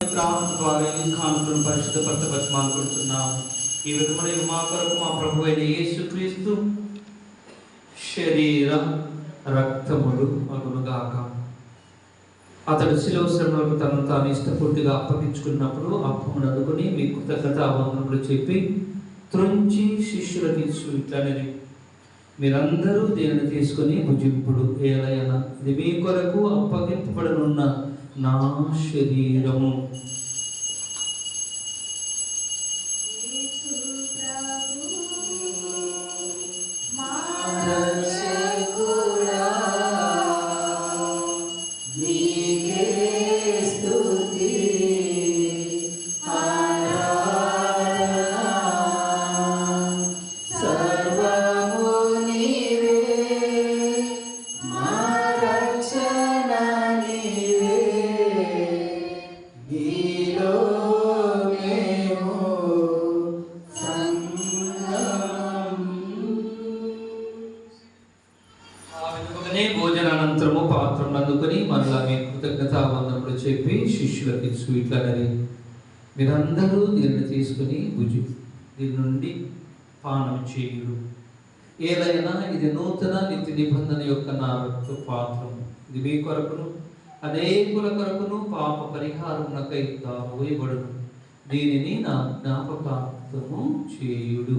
ప్రార్థన ద్వారా ఈ కానుకలను ఈ విధమైన మా కొరకు మా ప్రభు అయిన యేసుక్రీస్తు శరీర రక్తములు అగునుగాక అతడు శిలవ శ్రమలకు తనను తాను ఇష్టపూర్తిగా అప్పగించుకున్నప్పుడు అప్పమును అనుకుని మీ కృతజ్ఞత వందనములు చెప్పి త్రుంచి శిష్యుల ఇచ్చు ఇట్లనని మీరందరూ దీనిని తీసుకొని భుజింపుడు. ఏలయన ఇది మీ కొరకు అప్పగింపబడనున్న నా శరీరము ఆ భోజన అనంతరము పాత్రను అందుకొని మరలా మీ కృతజ్ఞత వందనములు చెప్పి శిష్యులకి స్వీట్లనని మీరందరూ దీన్ని తీసుకుని భుజి దీని నుండి పానం చేయుడు ఏదైనా ఇది నూతన నిత్య నిబంధన యొక్క నా పాత్రం. ఇది మీ కొరకును అనేకుల కొరకును పాప పరిహారమునకై దాబోయబడును. దీనిని నా జ్ఞాపకార్థము చేయుడు.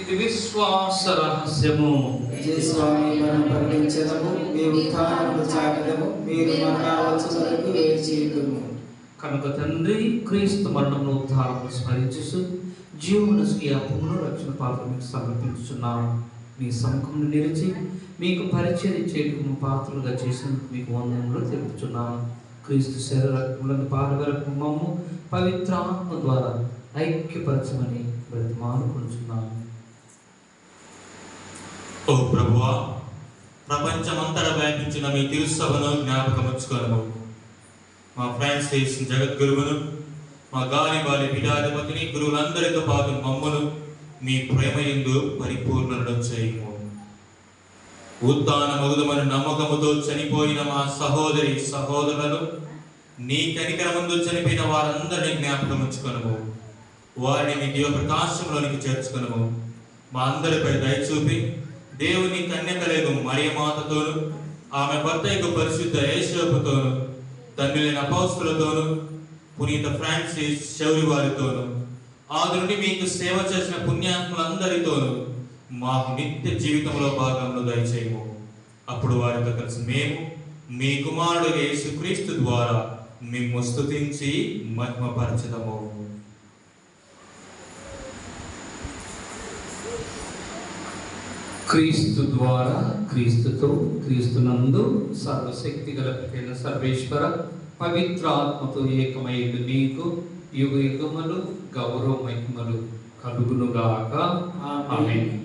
ఇది విశ్వాస రహస్యము జయ స్వామి మనం ప్రకటించదము మీ ఉత్థానము చాటదము మీరు మరణవచ్చు వరకు వేచియుండుము కనుక తండ్రి క్రీస్తు మరణమును ఉద్ధారము స్మరించు జీవన స్వీయమును రక్షణ పాత్ర మీకు సమర్పించున్నాను మీ సముఖమును నిలిచి మీకు పరిచయం చేయటము పాత్రలుగా చేసినందుకు మీకు వందనములు తెలుపుచున్నాను. క్రీస్తు శరీరములను పారవరకు మమ్ము పవిత్రాత్మ ద్వారా ఐక్యపరచమని బ్రతిమానుకుంటున్నాను ఓ ప్రభువా ప్రపంచమంతటా వ్యాపించిన మీ తిరుసభను జ్ఞాపకం జ్ఞాపకముచ్చుకొనము. మా ఫ్రాన్సిస్ జగద్గురువును మా గాలి బాలి పీఠాధిపతిని గురువులందరితో పాటు మమ్మను మీ ప్రేమ ఎందు పరిపూర్ణలను చేయము. ఉత్తాన మగుదమని నమ్మకముతో చనిపోయిన మా సహోదరి సహోదరులను నీ కనికరమందు చనిపోయిన వారందరినీ జ్ఞాపకముచ్చుకొనము. వారిని మీ దివ ప్రకాశంలోనికి చేర్చుకొనము. మా అందరిపై దయచూపి దేవుని కన్యకలేగు మరియమాతతోను ఆమె భర్త యొక్క పరిశుద్ధ యేషోపుతోను తండ్రులైన అపౌస్తులతోను పునీత ఫ్రాన్సిస్ శౌరి వారితోను. ఆది నుండి మీకు సేవ చేసిన పుణ్యాత్ములందరితోనూ మాకు నిత్య జీవితంలో భాగంలో దయచేయము. అప్పుడు వారితో కలిసి మేము మీ కుమారుడు యేసుక్రీస్తు ద్వారా మేము స్థుతించి మహిమపరచదము. క్రీస్తు ద్వారా క్రీస్తుతో క్రీస్తునందు సర్వశక్తి గల సర్వేశ్వర పవిత్ర ఆత్మతో ఏకమైంది నీకు యుగ యుగములు గౌరవ మహిమలు కలుగునుగాక. ఆమె